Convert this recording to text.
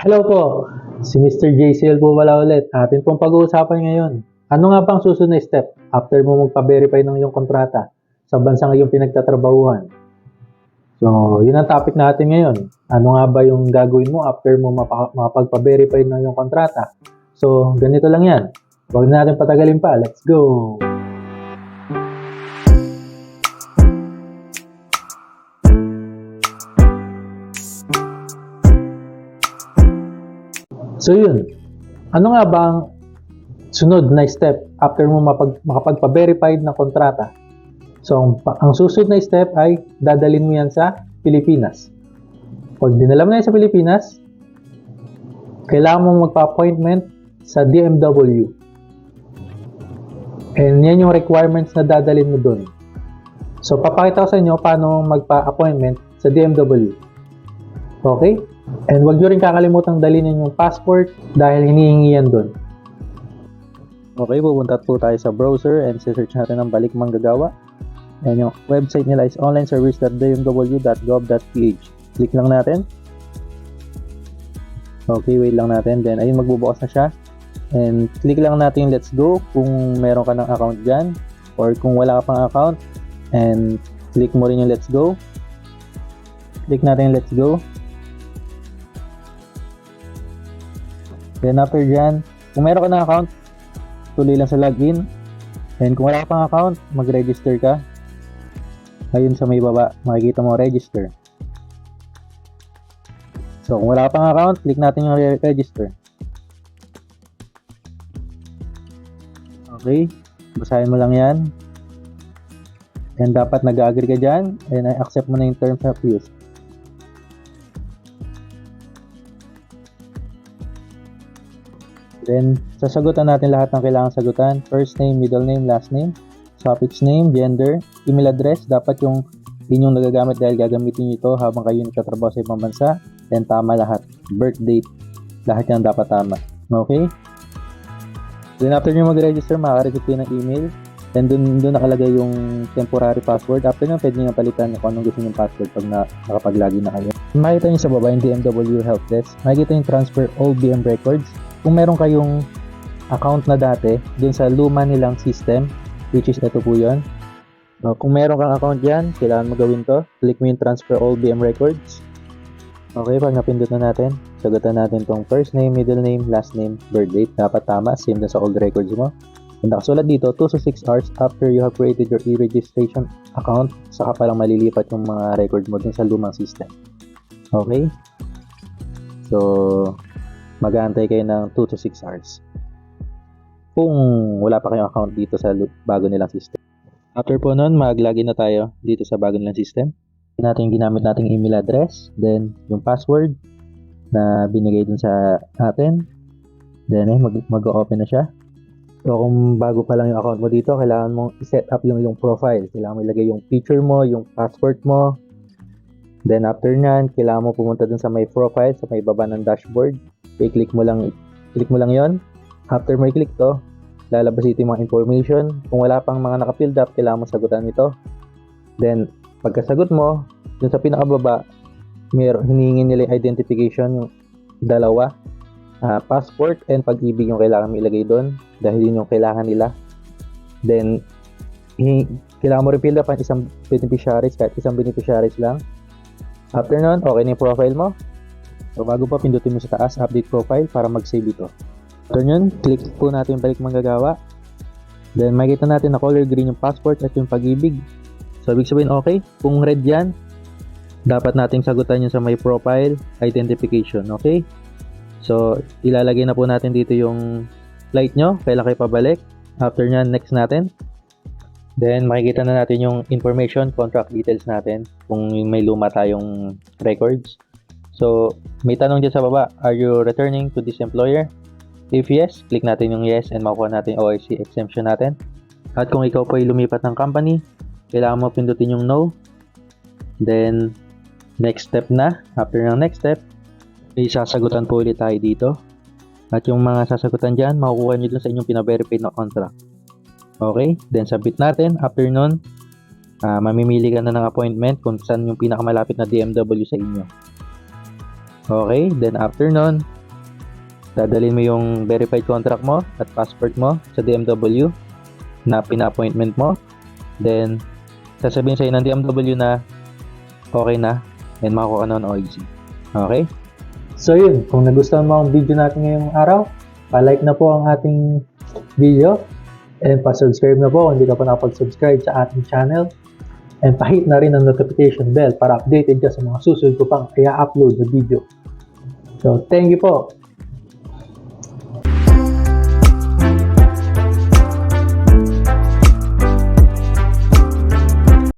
Hello po, si Mr. JCL po wala ulit. Atin pong pag-uusapan ngayon. Ano nga bang susunod na step after mo magpa-verify ng iyong kontrata sa bansang iyong pinagtatrabahuhan? So, yun ang topic natin ngayon. Ano nga ba yung gagawin mo after mo mapa- makapagpa-verify ng iyong kontrata? So, ganito lang yan. Huwag na natin patagalin pa. Let's go! So yun, ano nga ba ang sunod na step after mo mapag, makapagpa-verified na kontrata? So ang, ang susunod na step ay dadalhin mo yan sa Pilipinas. Pag dinala mo na yan sa Pilipinas, kailangan mo magpa-appointment sa DMW. And yan yung requirements na dadalhin mo dun. So papakita ko sa inyo paano magpa-appointment sa DMW. Okay? And wag nyo rin kakalimutan dalhin yung passport dahil hinihingi yan doon. Okay, pupunta po tayo sa browser and search natin ang balik manggagawa. And yung website nila is onlineservice.dmw.gov.ph. Click lang natin. Okay, wait lang natin. Then, ayun, magbubukas na siya. And click lang natin let's go kung meron ka ng account dyan. Or kung wala ka pang account. And click mo rin yung let's go. Click natin let's go. Then after dyan, kung meron ka ng account, tuloy lang sa login. And kung wala ka pang account, mag-register ka. Ayun sa may baba, makikita mo register. So kung wala ka pang account, click natin yung re- register. Okay, basahin mo lang yan. And dapat nag-agree ka dyan, and accept mo na yung terms of use. Then, sasagutan natin lahat ng kailangan sagutan. First name, middle name, last name, suffix name, gender, email address. Dapat yung inyong nagagamit dahil gagamitin nyo ito habang kayo nagtatrabaho sa ibang bansa. Then, tama lahat. Birth date, lahat yan dapat tama. Okay? Then, after nyo mag-register, makaka-receive kayo ng email. Then, dun, dun nakalagay yung temporary password. After nyo, pwede nyo palitan kung anong gusto nyo password pag na, nakapag-login na kayo. Makikita nyo sa baba yung DMW Help Desk. Makikita yung transfer all BM records kung meron kayong account na dati dun sa luma nilang system, which is ito po yun. No, kung meron kang account dyan, kailangan mo gawin to. Click mo yung transfer all BM records. Okay, pag napindot na natin, sagutan natin tong first name, middle name, last name, birth date. Dapat tama, same na sa old records mo. And nakasulat dito, 2 to 6 hours after you have created your e-registration account, saka pa lang malilipat yung mga records mo dun sa lumang system. Okay? So, mag-aantay kayo ng 2 to 6 hours. Kung wala pa kayong account dito sa bago nilang system. After po nun, mag-login na tayo dito sa bago nilang system. Natin yung ginamit nating email address, then yung password na binigay dun sa atin. Then eh, mag- mag-open na siya. So kung bago pa lang yung account mo dito, kailangan mong i-set up yung yung profile. Kailangan mo ilagay yung picture mo, yung passport mo. Then after nyan, kailangan mo pumunta dun sa may profile, sa may baba ng dashboard i-click mo lang click mo lang 'yon. After mo i-click to, lalabas ito yung mga information. Kung wala pang mga naka-filled up, kailangan mo sagutan ito. Then, pagkasagot mo, dun sa pinakababa, meron hinihingi nila yung identification yung dalawa. Ah, passport and pag-ibig yung kailangan mo ilagay doon dahil yun yung kailangan nila. Then, kailangan mo rin fill up ang isang beneficiaries kahit isang beneficiaries lang. After nun, okay na yung profile mo. So bago pa pindutin mo sa taas, update profile para mag-save ito. Yun, click po natin balik manggagawa. Then makikita natin na color green yung passport at yung pag-ibig. So ibig sabihin okay, kung red yan, dapat nating sagutan yun sa may profile identification, okay? So ilalagay na po natin dito yung light nyo, kailan kayo pabalik. After nyan, next natin. Then makikita na natin yung information, contract details natin, kung may luma tayong records. So, may tanong dyan sa baba, are you returning to this employer? If yes, click natin yung yes and makuha natin yung OIC exemption natin. At kung ikaw po ay lumipat ng company, kailangan mo pindutin yung no. Then, next step na. After ng next step, may sasagutan po ulit tayo dito. At yung mga sasagutan dyan, makukuha nyo dun sa inyong pina-verify na contract. Okay? Then, submit natin. After nun, ah, mamimili ka na ng appointment kung saan yung pinakamalapit na DMW sa inyo. Okay, then after nun, dadalhin mo yung verified contract mo at passport mo sa DMW na pina-appointment mo. Then, sasabihin sa'yo ng DMW na okay na and makuha ka na ng OIC. Okay? So yun, kung nagustuhan mo ang video natin ngayong araw, pa-like na po ang ating video and pa-subscribe na po kung hindi ka pa nakapag-subscribe sa ating channel and pa-hit na rin ang notification bell para updated ka sa mga susunod ko pang i-upload na video. So, thank you po.